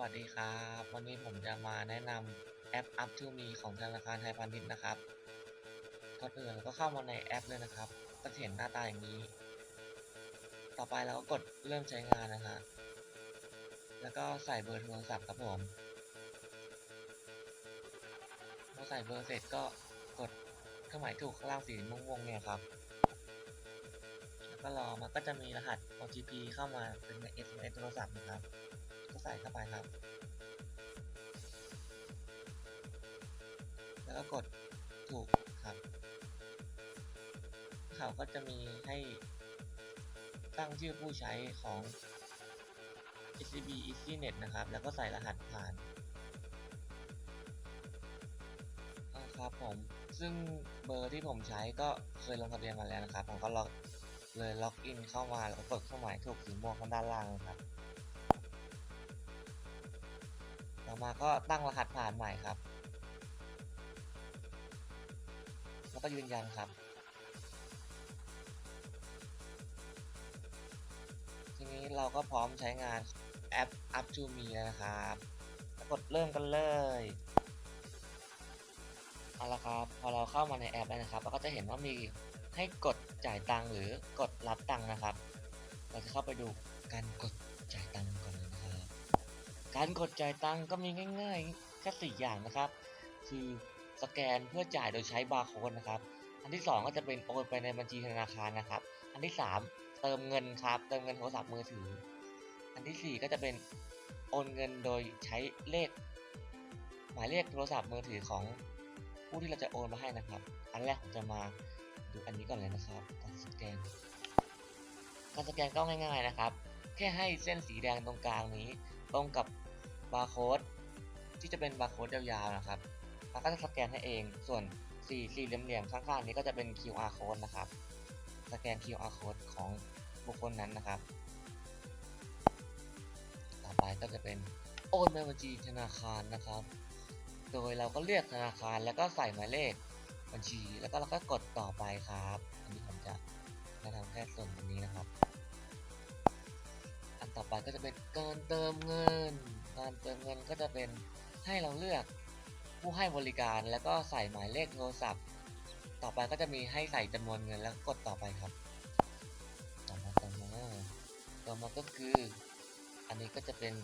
วัสดีครับ วันนี้ผมจะมาแนะนำแอป Up to Me ของธนาคารไทยพาณิชย์นะครับก่อนอื่นเราก็เข้ามาในแอปเลยนะครับ ก็จะเห็นหน้าตาอย่างนี้ ต่อไปเราก็กดเริ่มใช้งานนะฮะแล้วก็ใส่เบอร์โทรศัพท์ครับผมพอใส่เบอร์เสร็จก็กดเครื่องหมายถูกข้างล่างสีม่วงๆเนี่ยครับแล้วก็รอมันก็จะมีรหัส OTP เข้ามาเป็นใน SMS โทรศัพท์นะครับ ใส่เข้าไปครับ แล้วก็กดถูกครับเขาก็จะมีให้ตั้งชื่อผู้ใช้ของ SCB EasyNet นะครับ แล้วก็ใส่รหัสผ่านครับผม ซึ่งเบอร์ที่ผมใช้ก็เคยลงทะเบียนมาแล้วนะครับ ผมก็ล็อกเลยล็อกอินเข้ามาแล้วก็กดเครื่องหมายถูกสีม่วงข้างด้านล่างนะครับ ต่อมาก็ตั้งรหัสผ่านใหม่ครับ แล้วก็ยืนยันครับทีนี้เราก็พร้อมใช้งานแอป Up to Me แล้วนะครับกดเริ่มกันเลยเอาละครับพอเราเข้ามาในแอปแล้วนะครับเราก็จะเห็นว่ามีให้กดจ่ายตังค์หรือกดรับตังค์นะครับ เราจะเข้าไปดูการกดจ่าย การกดจ่ายตังก็มีง่ายๆแค่สี่อย่างนะครับ คือสแกนเพื่อจ่ายโดยใช้บาร์โค้ดนะครับ อันที่ 2 ก็จะเป็นโอนไปในบัญชีธนาคารนะครับ อันที่ 3 เติมเงินครับ เติมเงินโทรศัพท์มือถือ อันทีสี่ 4 ก็จะเป็นโอนเงินโดยใช้เลข หมายเลขโทรศัพท์มือถือของผู้ที่เราจะโอนมาให้นะครับ อันแรกผมจะมาดูอันนี้ก่อนเลยนะครับ การสแกน การสแกนก็ง่าย ๆนะครับ แค่ให้เส้นสีแดงตรงกลางนี้ ตรงกับบาร์โค้ดที่จะเป็นบาร์โค้ดยาวๆนะครับมันก็จะสแกนให้เอง ส่วนสี่สี่เหลี่ยมๆข้างๆนี้ก็จะเป็น QR code นะครับ สแกน QR code ของบุคคลนั้นนะครับ ต่อไปก็จะเป็นโอนไปบัญชีธนาคารนะครับ โดยเราก็เลือกธนาคารแล้วก็ใส่หมายเลขบัญชี แล้วก็เราก็กดต่อไปครับ อันนี้ผมจะแนะนำแค่ส่วนตรงนี้นะครับ ไปก็จะเป็นการเติมเงิน การเติมเงินก็จะเป็นให้เราเลือกผู้ให้บริการแล้วก็ใส่หมายเลขโทรศัพท์ ต่อไปก็จะมีให้ใส่จำนวนเงินแล้วกดต่อไปครับต่อมาต่อมาต่อมาก็คือ อันนี้ก็จะเป็น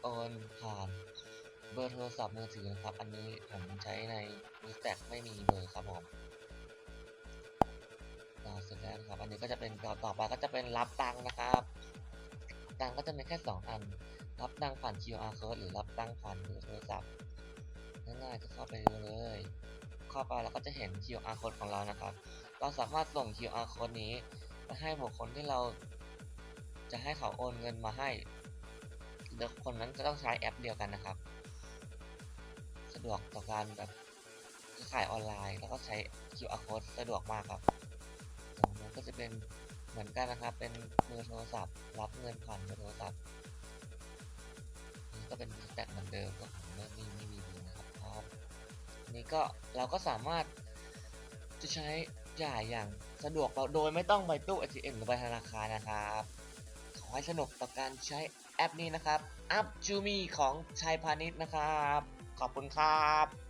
โอนผ่านเบอร์โทรศัพท์มือถือนะครับ อันนี้ผมใช้ในมือแตกไม่มีเบอร์ครับผมต่อเสร็จแล้วครับ อันนี้ก็จะเป็นต่อต่อไปก็จะเป็นรับตังค์นะครับ ตังก็จะมีแค่ 2 อัน รับตังผ่าน QR code หรือรับตังผ่านเบอโทรศัพท์ง่ายๆก็เข้าไปดูเลย เข้าไปเราก็จะเห็น QR code ของเรานะครับ เราสามารถส่ง QR code นี้ไปให้บุคคลที่เราจะให้เขาโอนเงินมาให้เดี๋ยวคนนั้นจะต้องใช้แอปเดียวกันนะครับ สะดวกต่อการแบบขายออนไลน์ แล้วก็ใช้ QR code สะดวกมากครับมันก็จะเป็น มือนกันนะครับ เป็นเบอโทรศัพท์ รับเงินผ่านเบอโทรศัพท์นี่ก็เป็นแตกเหมือนเดิมก็ผมไม่ไม่ไม่มีเบอร์นะครับครับนนี้ก็เราก็สามารถจะใช้จ่ายอย่างสะดวกเราโดยไม่ต้องไปตู้ ATM หรือไปธนาคารนะครับ ขอให้สนุกต่อการใช้แอปนี้นะครับ Up to Me ของชัยพาณิชย์นะครับ ขอบคุณครับ